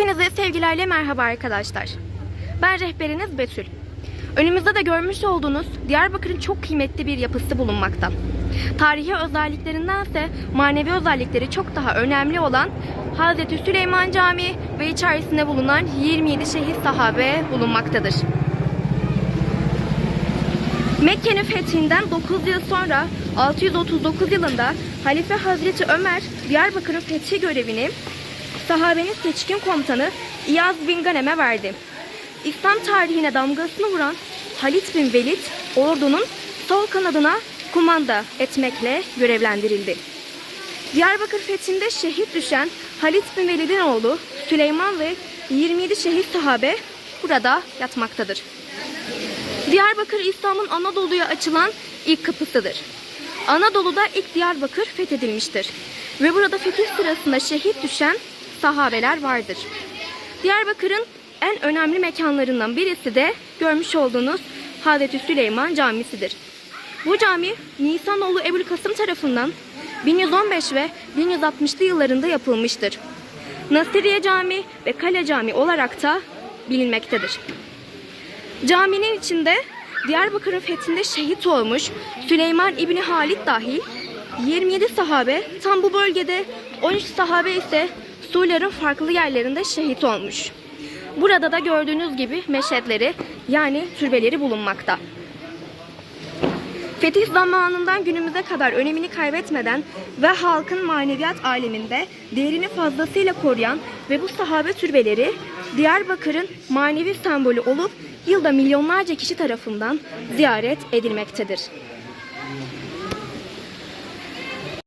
Hepinize sevgilerle merhaba arkadaşlar. Ben rehberiniz Betül. Önümüzde de görmüş olduğunuz Diyarbakır'ın çok kıymetli bir yapısı bulunmakta. Tarihi özelliklerindense manevi özellikleri çok daha önemli olan Hazreti Süleyman Camii ve içerisinde bulunan 27 şehit sahabe bulunmaktadır. Mekke'nin fethinden 9 yıl sonra 639 yılında Halife Hazreti Ömer Diyarbakır'ın fethi görevini sahabenin seçkin komutanı İyaz bin Ganem'e verdi. İslam tarihine damgasını vuran Halit bin Velid ordunun sol kanadına kumanda etmekle görevlendirildi. Diyarbakır fethinde şehit düşen Halit bin Velid'in oğlu Süleyman ve 27 şehit sahabe burada yatmaktadır. Diyarbakır İslam'ın Anadolu'ya açılan ilk kapısıdır. Anadolu'da ilk Diyarbakır fethedilmiştir. Ve burada fetih sırasında şehit düşen sahabeler vardır. Diyarbakır'ın en önemli mekanlarından birisi de görmüş olduğunuz Hazreti Süleyman Camisi'dir. Bu cami Nisanoğlu Ebu'l Kasım tarafından 1115 ve 1160'lı yıllarında yapılmıştır. Nasiriye Camii ve Kale Camii olarak da bilinmektedir. Caminin içinde Diyarbakır'ın fethinde şehit olmuş Süleyman İbni Halid dahil 27 sahabe tam bu bölgede 13 sahabe ise Sular'ın farklı yerlerinde şehit olmuş. Burada da gördüğünüz gibi meşetleri yani türbeleri bulunmakta. Fetih zamanından günümüze kadar önemini kaybetmeden ve halkın maneviyat aleminde değerini fazlasıyla koruyan ve bu sahabe türbeleri Diyarbakır'ın manevi sembolü olup yılda milyonlarca kişi tarafından ziyaret edilmektedir.